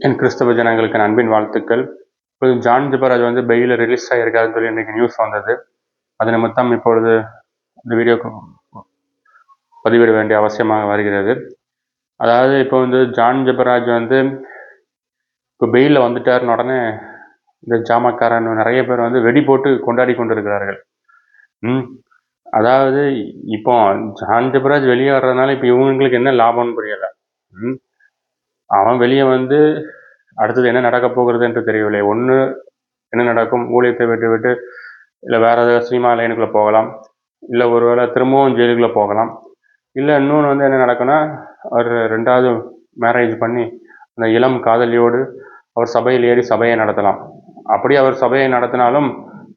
என் கிறிஸ்தவ ஜனங்களுக்கு அன்பின் வாழ்த்துக்கள். இப்போது ஜான் ஜிபராஜ் வந்து பெயில ரிலீஸ் ஆகியிருக்காருன்னு சொல்லி இன்றைக்கி நியூஸ் வந்தது. அது நிமித்தம் இப்பொழுது இந்த வீடியோ பதிவிட வேண்டிய அவசியமாக வருகிறது. அதாவது இப்போ வந்து ஜான் ஜபராஜ் வந்து இப்போ பெயிலில் வந்துட்டாருன்னு உடனே இந்த ஜாமக்காரன் நிறைய பேர் வந்து வெடி போட்டு கொண்டாடி கொண்டிருக்கிறார்கள். ம். அதாவது இப்போ ஜான் ஜிபராஜ் வெளியே வர்றதுனால இப்போ இவங்களுக்கு என்ன லாபம்னு புரியலை. ம். அவன் வெளியே வந்து அடுத்தது என்ன நடக்க போகிறது என்று தெரியவில்லை. ஒன்று என்ன நடக்கும்? ஊழியத்தை விட்டு விட்டு இல்லை வேறு ஏதாவது சினிமா லைனுக்குள்ளே போகலாம். இல்லை ஒரு வேளை திரும்பவும் ஜெயிலுக்குள்ளே போகலாம். இல்லை இன்னொன்று வந்து என்ன நடக்குன்னா அவர் ரெண்டாவது மேரேஜ் பண்ணி அந்த இளம் காதலியோடு அவர் சபையில் ஏறி சபையை நடத்தலாம். அப்படி அவர் சபையை நடத்தினாலும்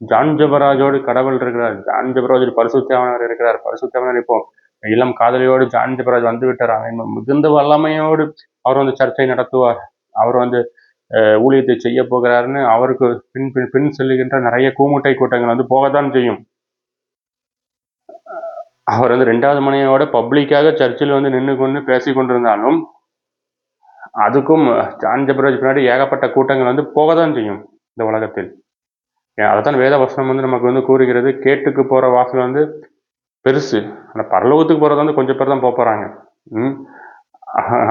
ஜான் ஜபராஜோடு கடவுள் இருக்கிறார். ஜான் ஜபராஜ் பரிசுத்தவனர் இருக்கிறார். பரிசுத்தவனர் இப்போ இளம் காதலியோடு ஜான்ஜி ஜபராஜ் வந்து விட்டார். மிகுந்த வல்லமையோடு அவர் வந்து சர்ச்சை நடத்துவார். அவர் வந்து ஊழியத்தை செய்ய போகிறாருன்னு அவருக்கு பின் பின் பின் செல்லுகின்ற நிறைய கூமுட்டை கூட்டங்கள் வந்து போகத்தான் செய்யும். அவர் வந்து ரெண்டாவது மனையோட பப்ளிக்காக சர்ச்சில் வந்து நின்று கொண்டு பேசி கொண்டிருந்தாலும் அதுக்கும் ஜான் ஜபராஜ் பின்னாடி ஏகப்பட்ட கூட்டங்கள் வந்து போக தான் செய்யும் இந்த உலகத்தில். அதைத்தான் வேத வசனம் வந்து நமக்கு வந்து கூறுகிறது. கேட்டுக்கு போகிற வாசல் வந்து பெருசு. ஆனால் பரலோகத்துக்கு போகிறது வந்து கொஞ்சம் பேர் தான் போக போகிறாங்க ம்?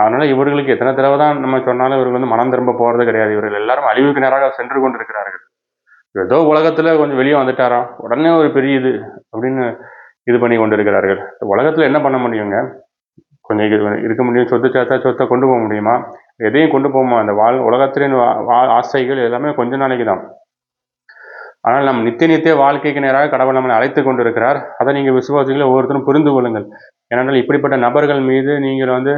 அதனால் இவர்களுக்கு எத்தனை தடவை தான் நம்ம சொன்னாலும் இவர்கள் வந்து மனம் திரும்ப போகிறது கிடையாது. இவர்கள் எல்லாரும் அழிவுக்கு நேராக சென்று கொண்டிருக்கிறார்கள். ஏதோ உலகத்தில் கொஞ்சம் வெளியே வந்துட்டாராம். உடனே ஒரு பெரிய இது அப்படின்னு இது பண்ணி கொண்டு இருக்கிறார்கள் உலகத்தில் என்ன பண்ண முடியுங்க? கொஞ்சம் இது இருக்க முடியும். சொத்து சேர்த்தா சொத்தை கொண்டு போக முடியுமா? எதையும் கொண்டு போகுமா அந்த வாழ் உலகத்திலின் ஆசைகள் எல்லாமே கொஞ்ச நாளைக்கு தான். ஆனால் நம் நித்திய நித்திய வாழ்க்கைக்கு நேராக கடவுள் நம்மளை அழைத்து கொண்டிருக்கிறார். அதை நீங்கள் விசுவாசிகளை ஒவ்வொருத்தரும் புரிந்து கொள்ளுங்கள். ஏனென்றால் இப்படிப்பட்ட நபர்கள் மீது நீங்கள் வந்து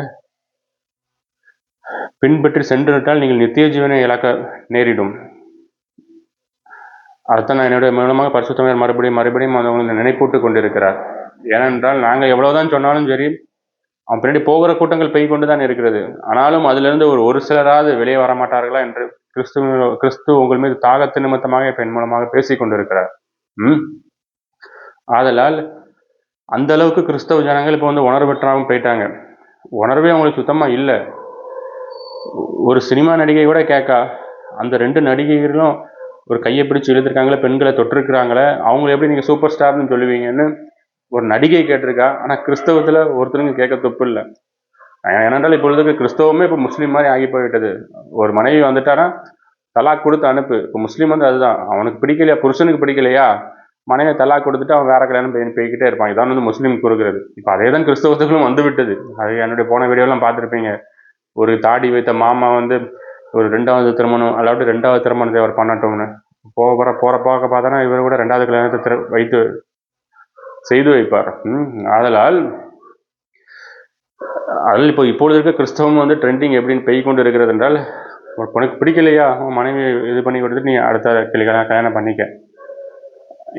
பின்பற்றி சென்றுவிட்டால் நீங்கள் நித்திய ஜீவனை இழக்க நேரிடும். அடுத்த நான் என்னுடைய மூலமாக பரிசுத்தமையர் மறுபடியும் மறுபடியும் அவங்களை நினைப்பூட்டு கொண்டிருக்கிறார். ஏனென்றால் நாங்கள் எவ்வளோதான் சொன்னாலும் சரி அவன் பின்னாடி போகிற கூட்டங்கள் பெய் கொண்டு தான் இருக்கிறது. ஆனாலும் அதிலிருந்து ஒரு ஒரு சிலராவது வெளியே வர மாட்டார்களா என்று கிறிஸ்து கிறிஸ்து உங்கள் மீது தாகத்து நிமித்தமாக பெண் மூலமாக பேசிக் கொண்டிருக்கிறார் உம் ஆதலால் அந்த அளவுக்கு கிறிஸ்தவ ஜனங்கள் இப்போ வந்து உணர்வு பெற்றாகவும் போயிட்டாங்க. உணர்வே அவங்களுக்கு சுத்தமா இல்லை. ஒரு சினிமா நடிகை கூட கேட்கா அந்த ரெண்டு நடிகைகளும் ஒரு கையை பிடிச்சி இழுத்துருக்காங்களே பெண்களை தொட்டிருக்கிறாங்களே அவங்கள எப்படி நீங்கள் சூப்பர் ஸ்டார்னு சொல்லுவீங்கன்னு ஒரு நடிகை கேட்டிருக்கா ஆனால் கிறிஸ்தவத்தில் ஒருத்தருங்க கேட்க தொப்பு இல்லை. ஏனென்றால் இப்பொழுதுக்கு கிறிஸ்தவமே இப்போ முஸ்லீம் மாதிரி ஆகி போய்விட்டது ஒரு மனைவி வந்துட்டானா தலாக் கொடுத்து அனுப்பு. இப்போ முஸ்லீம் வந்து அதுதான். அவனுக்கு பிடிக்கலையா? புருஷனுக்கு பிடிக்கலையா? மனைவி தலாக் கொடுத்துட்டு அவன் வேற கல்யாணம் பையன் போய்கிட்டே இருப்பான். இதான் வந்து முஸ்லீம் கொடுக்குறது இப்போ அதே தான் கிறிஸ்தவத்துக்கும் வந்து விட்டது. அது என்னுடைய போன வீடியோலாம் பார்த்துருப்பீங்க. ஒரு தாடி வைத்த மாமா வந்து ஒரு ரெண்டாவது திருமணம் அதாவது ரெண்டாவது திருமணத்தை அவர் பண்ணட்டும்னு. போகிற போகிற போக பார்த்தோன்னா இவர் கூட ரெண்டாவது கல்யாணத்தை வைத்து செய்து வைப்பார். ஆதலால் அதில் இப்போ இப்பொழுது இருக்க கிறிஸ்தவம் வந்து ட்ரெண்டிங் எப்படின்னு பெய் கொண்டு இருக்கிறது என்றால் உனக்கு பிடிக்கலையா? உன் மனைவி இது பண்ணி கொடுத்துட்டு நீ அடுத்த கிளிகளாக கல்யாணம் பண்ணிக்க.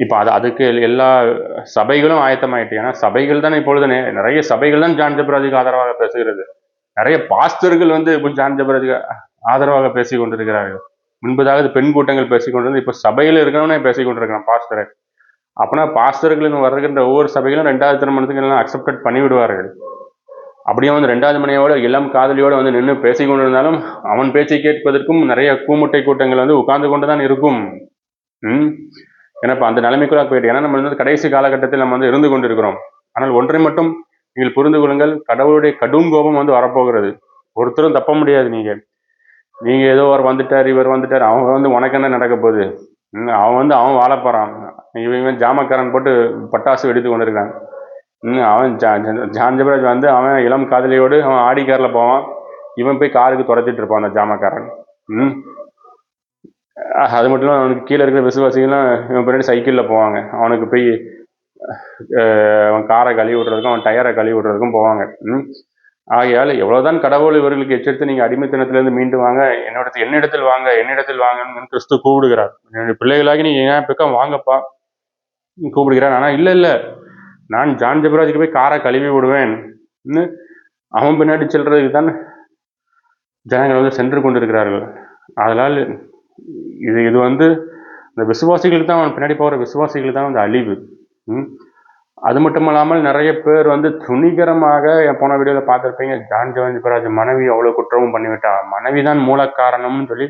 இப்போ அது அதுக்கு எல்லா சபைகளும் ஆயத்தமாயிட்டு ஏன்னா சபைகள் தான் இப்பொழுது நிறைய சபைகள் தான் ஜான் ஜப்ராஜுக்கு ஆதரவாக பேசுகிறது. நிறைய பாஸ்டர்கள் வந்து இப்போ ஜான் ஜப்ராஜுக்கு ஆதரவாக பேசி கொண்டிருக்கிறார்கள். முன்பதாக பெண் கூட்டங்கள் பேசி கொண்டிருந்து இப்போ சபையில் இருக்கிறவனே பேசி கொண்டிருக்கிறான் பாஸ்தரை அப்படின்னா பாஸ்டர்களின் வருகின்ற ஒவ்வொரு சபைகளும் ரெண்டாவது திருமணத்துக்கு எல்லாம் அக்செப்டட் பண்ணிவிடுவார்கள். அப்படியே வந்து ரெண்டாவது மணியோட இளம் காதலியோடு வந்து நின்று பேசி கொண்டிருந்தாலும் அவன் பேச்சை கேட்பதற்கும் நிறைய கூமுட்டை கூட்டங்கள் வந்து உட்கார்ந்து கொண்டு தான் இருக்கும். ம்? ஏன்னா இப்போ அந்த நிலைமைக்குள்ளாக போயிட்டு ஏன்னா நம்ம வந்து கடைசி காலகட்டத்தில் நம்ம வந்து இருந்து கொண்டிருக்கிறோம். ஆனால் ஒன்றை மட்டும் நீங்கள் புரிந்து கொள்ளுங்கள் கடவுளுடைய கடும் கோபம் வந்து வரப்போகிறது. ஒருத்தரும் தப்ப முடியாது நீங்கள். நீங்கள் ஏதோ ஒரு வந்துட்டார் இவர் வந்துட்டார் அவங்க வந்து உனக்கு என்ன நடக்க போகுது? அவன் வந்து அவன் வாழ போகிறான் இவன் ஜாமக்காரன் போட்டு பட்டாசு வெடித்து கொண்டிருக்கான் அவன் ஜான் ஜபராஜ் வந்து அவன் இளம் காதலியோடு அவன் ஆடி காரில் போவான். இவன் போய் காருக்கு துரத்திட்டு இருப்பான் அந்த ஜாமக்காரன். ம். அது மட்டும் இல்லாமல் அவனுக்கு கீழே இருக்கிற விசுவாசிகள்லாம் இவன் பின்னாடி சைக்கிளில் போவாங்க. அவனுக்கு போய் அவன் காரை கழுவி விட்றதுக்கும் அவன் டயரை கழுவி விட்றதுக்கும் போவாங்க. ம். ஆகையால் எவ்வளோதான் கடவுள் இவர்களுக்கு எச்சரித்து நீங்கள் அடிமைத்தனத்திலேருந்து மீண்டு வாங்க என்னோட என்னிடத்தில் வாங்க என்னிடத்தில் வாங்கன்னு கிறிஸ்து கூப்பிடுகிறார். என்னுடைய பிள்ளைகளாகி நீங்கள் ஏன் பக்கம் வாங்கப்பா. கூப்பிடுகிறார். ஆனால் இல்லை இல்லை. நான் ஜான் ஜபராஜுக்கு போய் காரை கழுவி விடுவேன். அவன் பின்னாடி செல்றதுக்கு தான் ஜனங்கள் வந்து சென்று கொண்டிருக்கிறார்கள். அதனால் இது இது வந்து இந்த விசுவாசிகளுக்கு தான் அவன் பின்னாடி போகிற விசுவாசிகளுக்கு தான் வந்து அழிவு. அது மட்டும் இல்லாமல் நிறைய பேர் வந்து துணிகரமாக என் போன வீடியோவில் பார்த்துருப்பீங்க ஜான் ஜவஹர்ராஜ் மனைவி அவ்வளோ குற்றமும் பண்ணிவிட்டா. மனைவி தான் மூல காரணம்னு சொல்லி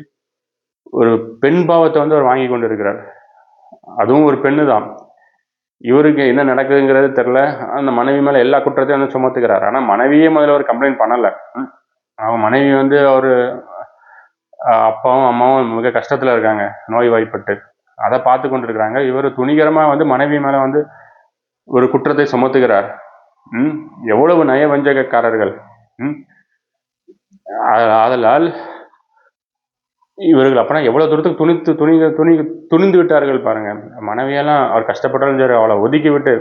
ஒரு பெண் பாவத்தை வந்து அவர் வாங்கி கொண்டு இருக்கிறார் அதுவும் ஒரு பெண்ணு தான் இவருக்கு என்ன நடக்குதுங்கிறது தெரில அந்த மனைவி மேலே எல்லா குற்றத்தையும் வந்து சுமத்துக்கிறார் ஆனால் மனைவியே முதல்ல ஒரு கம்ப்ளைண்ட் பண்ணலை. அவன் மனைவி வந்து அவர் அப்பாவும் அம்மாவும் மிக கஷ்டத்தில் இருக்காங்க. நோய் வாய்ப்பட்டு. அதை பார்த்து கொண்டு இருக்கிறாங்க இவர் துணிகரமாக வந்து மனைவி மேலே வந்து ஒரு குற்றத்தை சுமத்துகிறார். ம். எவ்வளவு நயவஞ்சகக்காரர்கள். ம். ஆதலால் இவர்கள் அப்பனா எவ்வளோ தூரத்துக்கு துணித்து துணி துணி துணிந்து விட்டார்கள் பாருங்க. மனைவியெல்லாம் அவர் கஷ்டப்பட்டாலும் சரி அவளை ஒதுக்கி விட்டு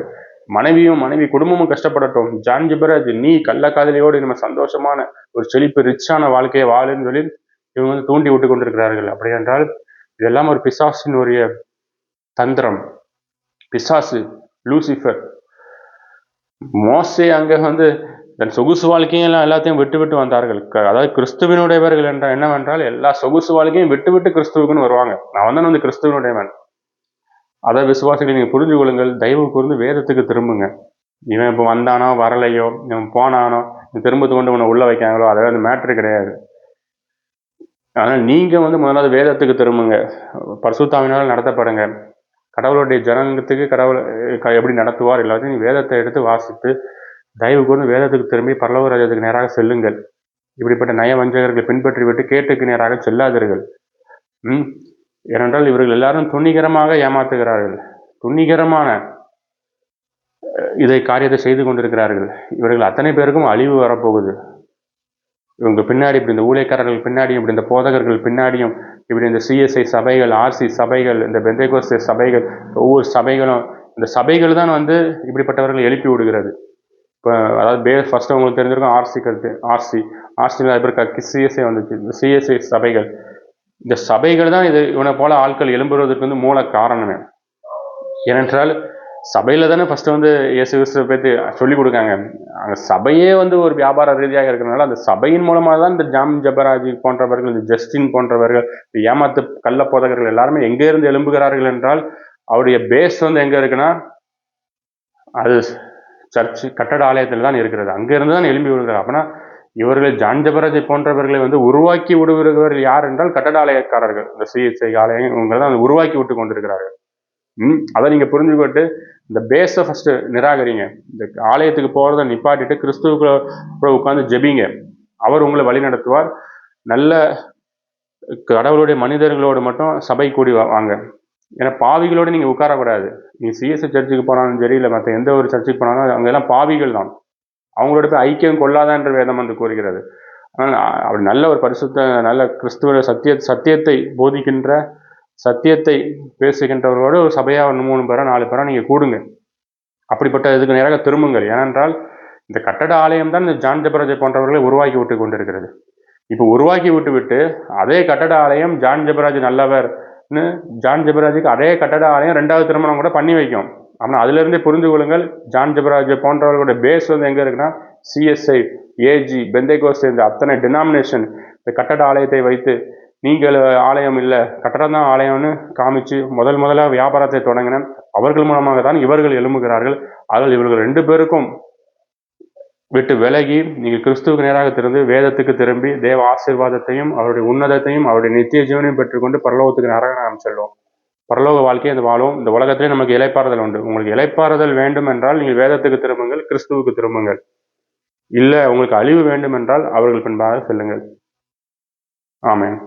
மனைவியும் மனைவி குடும்பமும் கஷ்டப்படட்டும். ஜான் ஜிபராஜ் நீ கள்ளக்காதலியோடு நம்ம சந்தோஷமான ஒரு செழிப்பு ரிச்சான வாழ்க்கையை வாழுன்னு சொல்லி இவங்க வந்து தூண்டி விட்டு கொண்டிருக்கிறார்கள். அப்படி என்றால் இதெல்லாம் ஒரு பிசாசினுடைய தந்திரம். பிசாசு லூசிஃபர். மோசே அங்கே வந்து தன் சொகுசு வாழ்க்கையும் எல்லாம் எல்லாத்தையும் விட்டு விட்டு வந்தார்கள். அதாவது கிறிஸ்துவனுடையவர்கள் என்ற என்னவென்றால் எல்லா சொகுசு வாழ்க்கையும் விட்டு விட்டு கிறிஸ்துவுக்குன்னு வருவாங்க. நான் வந்து வந்து கிறிஸ்துவனுடையவன். அதை விசுவாசிகளை நீங்கள் புரிஞ்சு கொள்ளுங்கள். தயவு கூர்ந்து வேதத்துக்கு திரும்புங்க. இவன் இப்போ வந்தானோ வரலையோ இவன் போனானோ திரும்பத்து கொண்டு உன்னை உள்ள வைக்காங்களோ அதாவது அந்த மேட்ரு கிடையாது. அதனால் நீங்கள் வந்து முதலாவது வேதத்துக்கு திரும்புங்க. பரிசுத்தாவினால் நடத்தப்படுங்க. கடவுளுடைய ஜனங்கத்துக்கு கடவுள் எப்படி நடத்துவார் எல்லாத்தையும் வேதத்தை எடுத்து வாசித்து தயவு கூர்ந்து வேதத்துக்கு திரும்பி பரலோக ராஜ்யத்துக்கு நேராக செல்லுங்கள். இப்படிப்பட்ட நய பின்பற்றிவிட்டு கேட்டுக்கு நேராக செல்லாதீர்கள். ம்? ஏனென்றால் இவர்கள் எல்லாரும் துணிகரமாக ஏமாத்துகிறார்கள். துணிகரமான இதை காரியத்தை செய்து கொண்டிருக்கிறார்கள். இவர்கள் அத்தனை பேருக்கும் அழிவு வரப்போகுது. இவங்க பின்னாடி இப்படி இந்த ஊழியக்காரர்கள் பின்னாடியும் இப்படி இந்த போதகர்கள் பின்னாடியும் இப்படி இந்த சிஎஸ்ஐ சபைகள் ஆர்சி சபைகள் இந்த பெந்தைகோஸ்டே சபைகள் ஒவ்வொரு சபைகளும் இந்த சபைகள் தான் வந்து இப்படிப்பட்டவர்களை எழுப்பி விடுகிறது. இப்போ அதாவது பே ஃபஸ்ட்டு உங்களுக்கு தெரிஞ்சிருக்கும் ஆர்சி கருத்து ஆர்சி ஆர்சி பேர் சிஎஸ்ஐ வந்துச்சு. இந்த சிஎஸ்ஐ சபைகள். இந்த சபைகள் தான் இது இவனை போல ஆட்கள் எழும்புவதற்கு வந்து மூல காரணமே. ஏனென்றால் சபையில் தானே ஃபஸ்ட்டு வந்து இயேசு கிறிஸ்துவை பற்றி சொல்லிக் கொடுக்காங்க. அங்கே சபையே வந்து ஒரு வியாபார ரீதியாக இருக்கிறனால அந்த சபையின் மூலமாக தான் இந்த ஜாம் ஜபராஜி போன்றவர்கள் இந்த ஜஸ்டின் போன்றவர்கள் இந்த ஏமாத்து கள்ள போதகர்கள் எல்லாருமே எங்கே இருந்து எழும்புகிறார்கள் என்றால் அவருடைய பேஸ் வந்து எங்கே இருக்குன்னா அது சர்ச் கட்டட ஆலயத்தில் தான் இருக்கிறது. அங்கிருந்து தான் எழும்பி விடுகிறார் அப்படின்னா இவர்கள் ஜான் ஜபராஜை போன்றவர்களை வந்து உருவாக்கி விடுகிறவர்கள் யார் என்றால் கட்டட ஆலயக்காரர்கள். இந்த சிஎஸ்ஐ ஆலயம் இவங்க தான் உருவாக்கி விட்டு கொண்டிருக்கிறார்கள். ம் அதை நீங்கள் புரிஞ்சுக்கிட்டு இந்த பேஸை ஃபஸ்ட்டு நிராகரிங்க. இந்த ஆலயத்துக்கு போகிறத நிப்பாட்டிட்டு கிறிஸ்துவுக்குள்ள உட்காந்து ஜெபிங்க. அவர் உங்களை வழி நடத்துவார். நல்ல கடவுளுடைய மனிதர்களோடு மட்டும் சபை கூடி வாங்க. ஏன்னா பாவிகளோடு நீங்கள் உட்காரக்கூடாது. நீ சிஎஸ்ஐ சர்ச்சுக்கு போனாலும் சரி இல்லை மற்ற எந்த ஒரு சர்ச்சுக்கு போனாலும் அங்கெல்லாம் பாவிகள் தான். அவங்களோட போய் ஐக்கியம் கொள்ளாதான்ற வேதம் வந்து கூறுகிறது. ஆனால் அப்படி நல்ல ஒரு பரிசுத்த நல்ல கிறிஸ்துவ சத்திய சத்தியத்தை போதிக்கின்ற சத்தியத்தை பேசுகின்றவர்களோடு ஒரு சபையாக ஒன்று மூணு பேரோ நாலு பேரோ நீங்கள் கூடுங்க. அப்படிப்பட்ட இதுக்கு நேராக திரும்புங்கள். ஏனென்றால் இந்த கட்டட ஆலயம் தான் இந்த ஜான் ஜபராஜை போன்றவர்களை உருவாக்கி விட்டு கொண்டிருக்கிறது. இப்போ உருவாக்கி விட்டு விட்டு அதே கட்டட ஆலயம் ஜான் ஜபராஜ் நல்லவர் ஜான் ஜபராஜுக்கு அதே கட்டட ஆலயம் ரெண்டாவது திருமணம் கூட பண்ணி வைக்கும். ஆனால் அதுலேருந்தே புரிந்து கொள்ளுங்கள் ஜான் ஜபராஜ் போன்றவர்களோட பேஸ் வந்து எங்கே இருக்குன்னா சிஎஸ்ஐ ஏஜி பெந்தைகோஸ் இந்த அத்தனை டினாமினேஷன் இந்த கட்டட ஆலயத்தை வைத்து நீங்கள் ஆலயம் இல்லை கட்டடம் தான் ஆலயம்னு காமிச்சு முதல் முதலாக வியாபாரத்தை தொடங்கின அவர்கள் மூலமாக தான் இவர்கள் எழும்புகிறார்கள். அதில் இவர்கள் ரெண்டு பேருக்கும் விட்டு விலகி நீங்கள் கிறிஸ்துவுக்கு நேராக திறந்து வேதத்துக்கு திரும்பி தேவ ஆசீர்வாதத்தையும் அவருடைய உன்னதத்தையும் அவருடைய நித்திய ஜீவனையும் பெற்றுக்கொண்டு பரலோகத்துக்கு நேராக நாம் செல்வோம். பரலோக வாழ்க்கையை அந்த வாழும் இந்த உலகத்திலே நமக்கு இலைப்பாறுதல் உண்டு. உங்களுக்கு இலைப்பாறுதல் வேண்டும் என்றால் நீங்கள் வேதத்துக்கு திரும்புங்கள் கிறிஸ்துவுக்கு திரும்புங்கள். இல்லை உங்களுக்கு அழிவு வேண்டும் என்றால் அவர்கள் பின்பாக செல்லுங்கள். ஆமேன்.